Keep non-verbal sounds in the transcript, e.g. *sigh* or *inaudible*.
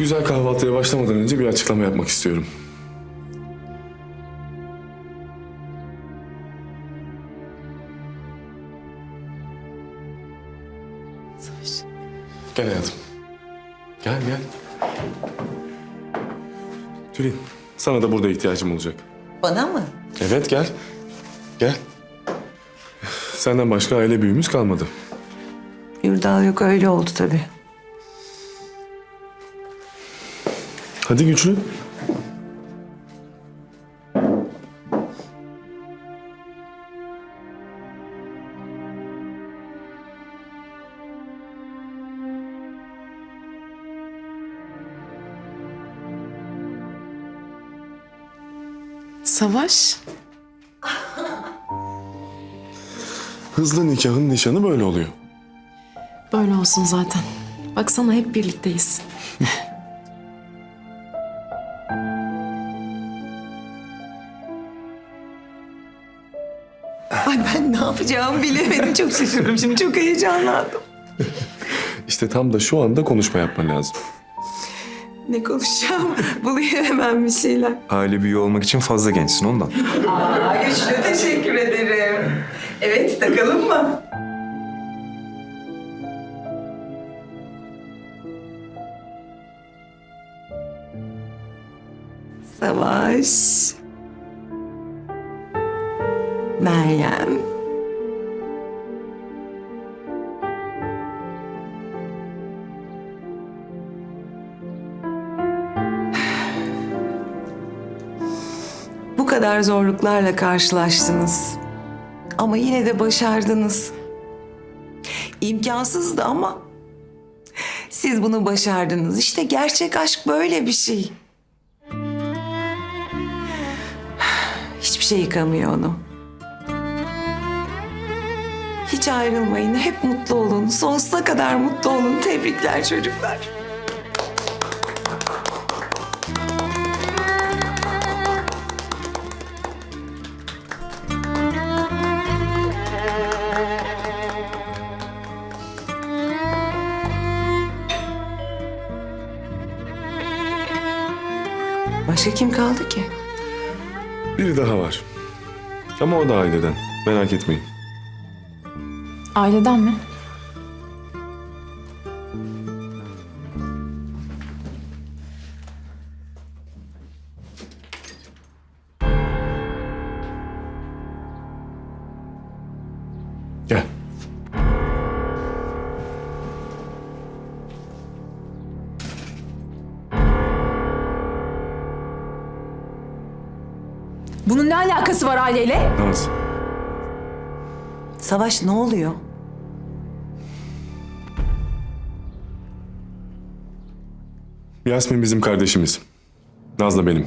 Güzel kahvaltıya başlamadan önce bir açıklama yapmak istiyorum. Gel hayatım. Gel gel. Tülin, sana da burada ihtiyacım olacak. Bana mı? Evet gel. Gel. Senden başka aile büyüğümüz kalmadı. Yurdal yok öyle oldu tabii. Hadi güçlü. Savaş? Hızlı nikahın nişanı böyle oluyor. Böyle olsun zaten. Baksana hep birlikteyiz. *laughs* Ay ben ne yapacağımı bilemedim. Çok şaşırdım şimdi. Çok heyecanlandım. İşte tam da şu anda konuşma yapman lazım. Ne konuşacağım? Bulayım hemen bir şeyler. Aile büyüğü olmak için fazla gençsin ondan. Ay Güçlü teşekkür ederim. Evet takalım mı? Savaş. Meryem. *sighs* Bu kadar zorluklarla karşılaştınız. Ama yine de başardınız. İmkansızdı ama siz bunu başardınız. İşte gerçek aşk böyle bir şey. *sighs* Hiçbir şey yıkamıyor onu. Hiç ayrılmayın. Hep mutlu olun. Sonsuza kadar mutlu olun. Tebrikler çocuklar. Başka kim kaldı ki? Biri daha var. Ama o da aileden. Merak etmeyin. Aileden mi? Gel. Bunun ne alakası var aileyle? Naz. Savaş ne oluyor? Yasmin bizim kardeşimiz. Nazlı benim.